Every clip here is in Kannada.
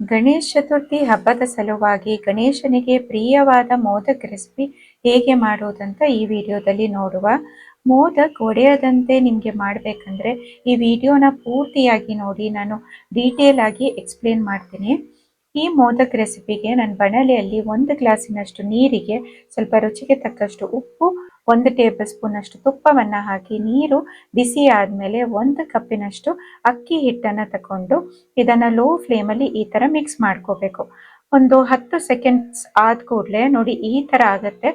ಗಣೇಶ ಚತುರ್ಥಿ ಹಬ್ಬದ ಸಲುವಾಗಿ ಗಣೇಶನಿಗೆ ಪ್ರಿಯವಾದ ಮೋದಕ್ ರೆಸಿಪಿ ಹೇಗೆ ಮಾಡುವುದಂತ ಈ ವಿಡಿಯೋದಲ್ಲಿ ನೋಡುವ. ಮೋದಕ್ ಒಡೆಯದಂತೆ ನಿಮಗೆ ಮಾಡಬೇಕಂದ್ರೆ ಈ ವಿಡಿಯೋನ ಪೂರ್ತಿಯಾಗಿ ನೋಡಿ, ನಾನು ಡೀಟೇಲ್ ಆಗಿ ಎಕ್ಸ್ಪ್ಲೇನ್ ಮಾಡ್ತೀನಿ. ಈ ಮೋದಕ್ ರೆಸಿಪಿಗೆ ನಾನು ಬಣಲೆಯಲ್ಲಿ ಒಂದು ಗ್ಲಾಸಿನಷ್ಟು ನೀರಿಗೆ ಸ್ವಲ್ಪ ರುಚಿಗೆ ತಕ್ಕಷ್ಟು ಉಪ್ಪು ಒಂದು ಟೇಬಲ್ ಸ್ಪೂನ್ ಅಷ್ಟು ತುಪ್ಪವನ್ನು ಹಾಕಿ ನೀರು ಬಿಸಿ ಆದಮೇಲೆ ಒಂದು ಕಪ್ಪಿನಷ್ಟು ಅಕ್ಕಿ ಹಿಟ್ಟನ್ನು ತಗೊಂಡು ಇದನ್ನು ಲೋ ಫ್ಲೇಮಲ್ಲಿ ಈ ಥರ ಮಿಕ್ಸ್ ಮಾಡ್ಕೋಬೇಕು. ಒಂದು ಹತ್ತು ಸೆಕೆಂಡ್ಸ್ ಆದ ಕೂಡಲೇ ನೋಡಿ ಈ ಥರ ಆಗುತ್ತೆ.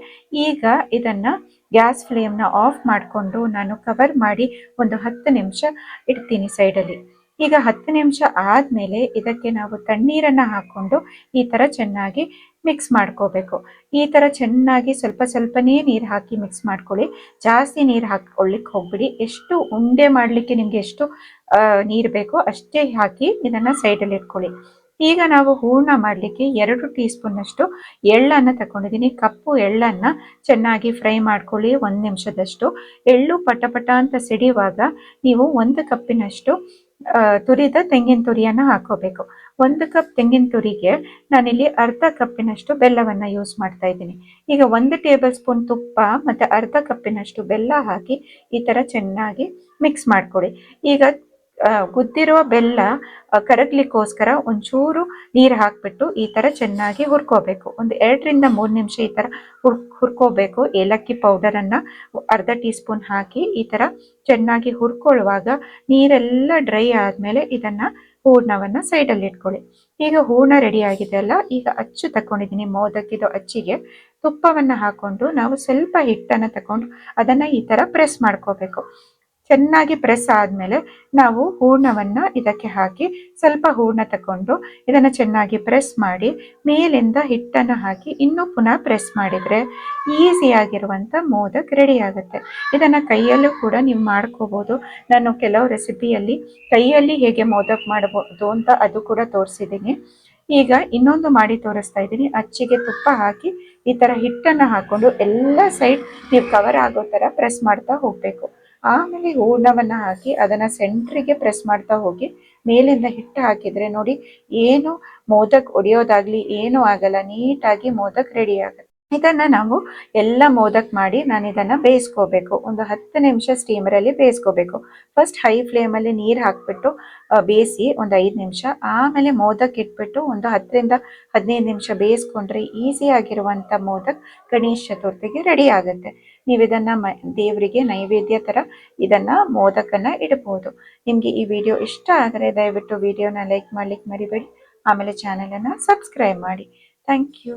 ಈಗ ಇದನ್ನು ಗ್ಯಾಸ್ ಫ್ಲೇಮ್ನ ಆಫ್ ಮಾಡಿಕೊಂಡು ನಾನು ಕವರ್ ಮಾಡಿ ಒಂದು ಹತ್ತು ನಿಮಿಷ ಇಡ್ತೀನಿ ಸೈಡಲ್ಲಿ. ಈಗ ಹತ್ತು ನಿಮಿಷ ಆದಮೇಲೆ ಇದಕ್ಕೆ ನಾವು ತಣ್ಣೀರನ್ನು ಹಾಕ್ಕೊಂಡು ಈ ಥರ ಚೆನ್ನಾಗಿ ಮಿಕ್ಸ್ ಮಾಡ್ಕೋಬೇಕು. ಈ ಥರ ಚೆನ್ನಾಗಿ ಸ್ವಲ್ಪ ಸ್ವಲ್ಪನೇ ನೀರು ಹಾಕಿ ಮಿಕ್ಸ್ ಮಾಡ್ಕೊಳ್ಳಿ. ಜಾಸ್ತಿ ನೀರು ಹಾಕೊಳ್ಳಿಕ್ಕೆ ಹೋಗ್ಬಿಡಿ. ಎಷ್ಟು ಉಂಡೆ ಮಾಡಲಿಕ್ಕೆ ನಿಮಗೆ ಎಷ್ಟು ನೀರು ಬೇಕೋ ಅಷ್ಟೇ ಹಾಕಿ ಇದನ್ನು ಸೈಡಲ್ಲಿ ಇಟ್ಕೊಳ್ಳಿ. ಈಗ ನಾವು ಹೂರ್ಣ ಮಾಡಲಿಕ್ಕೆ ಎರಡು ಟೀ ಸ್ಪೂನ್ನಷ್ಟು ಎಳ್ಳನ್ನು ತಗೊಂಡಿದ್ದೀನಿ ಕಪ್ಪು ಎಳ್ಳನ್ನು ಚೆನ್ನಾಗಿ ಫ್ರೈ ಮಾಡ್ಕೊಳ್ಳಿ ಒಂದು ನಿಮಿಷದಷ್ಟು. ಎಳ್ಳು ಪಟ ಪಟ ಅಂತ ಸಿಡಿಯುವಾಗ ನೀವು ಒಂದು ಕಪ್ಪಿನಷ್ಟು ತುರಿದ ತೆಂಗಿನ ತುರಿಯನ್ನ ಹಾಕೋಬೇಕು. ಒಂದು ಕಪ್ ತೆಂಗಿನ ತುರಿಗೆ ನಾನಿಲ್ಲಿ ಅರ್ಧ ಕಪ್ಪಿನಷ್ಟು ಬೆಲ್ಲವನ್ನ ಯೂಸ್ ಮಾಡ್ತಾ ಇದ್ದೀನಿ. ಈಗ ಒಂದು ಟೇಬಲ್ ಸ್ಪೂನ್ ತುಪ್ಪ ಮತ್ತೆ ಅರ್ಧ ಕಪ್ಪಿನಷ್ಟು ಬೆಲ್ಲ ಹಾಕಿ ಈ ತರ ಚೆನ್ನಾಗಿ ಮಿಕ್ಸ್ ಮಾಡ್ಕೊಳ್ಳಿ ಈಗ ಗುದ್ದಿರುವ ಬೆಲ್ಲ ಕರಗ್ಲಿಕ್ಕೋಸ್ಕರ ಒಂಚೂರು ನೀರು ಹಾಕ್ಬಿಟ್ಟು ಈ ಥರ ಚೆನ್ನಾಗಿ ಹುರ್ಕೋಬೇಕು. ಒಂದು ಎರಡರಿಂದ ಮೂರು ನಿಮಿಷ ಈ ಥರ ಹುರ್, ಹುರ್ಕೋಬೇಕು. ಏಲಕ್ಕಿ ಪೌಡರನ್ನು ಅರ್ಧ ಟೀ ಸ್ಪೂನ್ ಹಾಕಿ ಈ ಥರ ಚೆನ್ನಾಗಿ ಹುರ್ಕೊಳ್ಳುವಾಗ ನೀರೆಲ್ಲ ಡ್ರೈ ಆದಮೇಲೆ ಇದನ್ನು ಹೂರ್ಣವನ್ನು ಸೈಡಲ್ಲಿ ಇಟ್ಕೊಳ್ಳಿ. ಈಗ ಹೂರ್ಣ ರೆಡಿ ಆಗಿದೆ ಅಲ್ಲ, ಈಗ ಅಚ್ಚು ತಗೊಂಡಿದ್ದೀನಿ ಮೋದಕ್ಕಿದು ಅಚ್ಚಿಗೆ ತುಪ್ಪವನ್ನು ಹಾಕೊಂಡು ನಾವು ಸ್ವಲ್ಪ ಹಿಟ್ಟನ್ನು ತಗೊಂಡು ಅದನ್ನು ಈ ಥರ ಪ್ರೆಸ್ ಮಾಡ್ಕೋಬೇಕು. ಚೆನ್ನಾಗಿ ಪ್ರೆಸ್ ಆದಮೇಲೆ ನಾವು ಹೂರ್ಣವನ್ನು ಇದಕ್ಕೆ ಹಾಕಿ ಸ್ವಲ್ಪ ಹೂರ್ಣ ತಗೊಂಡು ಇದನ್ನು ಚೆನ್ನಾಗಿ ಪ್ರೆಸ್ ಮಾಡಿ ಮೇಲಿಂದ ಹಿಟ್ಟನ್ನು ಹಾಕಿ ಇನ್ನೂ ಪುನಃ ಪ್ರೆಸ್ ಮಾಡಿದರೆ ಈಸಿಯಾಗಿರುವಂಥ ಮೋದಕ್ ರೆಡಿ ಆಗುತ್ತೆ. ಇದನ್ನು ಕೈಯಲ್ಲೂ ಕೂಡ ನೀವು ಮಾಡ್ಕೋಬೋದು. ನಾನು ಕೆಲವು ರೆಸಿಪಿಯಲ್ಲಿ ಕೈಯಲ್ಲಿ ಹೇಗೆ ಮೋದಕ್ ಮಾಡಬಹುದು ಅಂತ ಅದು ಕೂಡ ತೋರಿಸಿದ್ದೀನಿ ಈಗ ಇನ್ನೊಂದು ಮಾಡಿ ತೋರಿಸ್ತಾ ಇದ್ದೀನಿ. ಅಚ್ಚಿಗೆ ತುಪ್ಪ ಹಾಕಿ ಈ ಥರ ಹಿಟ್ಟನ್ನು ಹಾಕ್ಕೊಂಡು ಎಲ್ಲ ಸೈಡ್ ನೀವು ಕವರ್ ಆಗೋ ಥರ ಪ್ರೆಸ್ ಮಾಡ್ತಾ ಹೋಗಬೇಕು. ಆಮೇಲೆ ಹೂರ್ಣವನ್ನು ಹಾಕಿ ಅದನ್ನು ಸೆಂಟ್ರಿಗೆ ಪ್ರೆಸ್ ಮಾಡ್ತಾ ಹೋಗಿ ಮೇಲಿಂದ ಹಿಟ್ಟು ಹಾಕಿದರೆ ನೋಡಿ ಏನು ಮೋದಕ್ ಒಡೆಯೋದಾಗ್ಲಿ ಏನೂ ಆಗಲ್ಲ, ನೀಟಾಗಿ ಮೋದಕ್ ರೆಡಿ ಆಗುತ್ತೆ. ಇದನ್ನ ನಾವು ಎಲ್ಲ ಮೋದಕ್ ಮಾಡಿ ನಾನು ಇದನ್ನ ಬೇಯಿಸ್ಕೋಬೇಕು. ಒಂದು ಹತ್ತು ನಿಮಿಷ ಸ್ಟೀಮರಲ್ಲಿ ಬೇಯಿಸ್ಕೋಬೇಕು. ಫಸ್ಟ್ ಹೈ ಫ್ಲೇಮಲ್ಲಿ ನೀರು ಹಾಕ್ಬಿಟ್ಟು ಬೇಯಿಸಿ ಒಂದು ಐದು ನಿಮಿಷ. ಆಮೇಲೆ ಮೋದಕ್ ಇಟ್ಬಿಟ್ಟು ಒಂದು ಹತ್ತರಿಂದ ಹದಿನೈದು ನಿಮಿಷ ಬೇಯಿಸ್ಕೊಂಡ್ರೆ ಈಸಿ ಆಗಿರುವಂಥ ಮೋದಕ್ ಗಣೇಶ ಚತುರ್ಥಿಗೆ ರೆಡಿ ಆಗುತ್ತೆ. ನೀವು ಇದನ್ನ ದೇವರಿಗೆ ನೈವೇದ್ಯ ತರ ಇದನ್ನ ಮೋದಕನ್ನ ಇಡಬಹುದು. ನಿಮಗೆ ಈ ವಿಡಿಯೋ ಇಷ್ಟ ಆದರೆ ದಯವಿಟ್ಟು ವಿಡಿಯೋನ ಲೈಕ್ ಮಾಡ್ಲಿಕ್ಕೆ ಮರಿಬೇಡಿ. ಆಮೇಲೆ ಚಾನೆಲ್ ಅನ್ನ ಸಬ್ಸ್ಕ್ರೈಬ್ ಮಾಡಿ. Thank you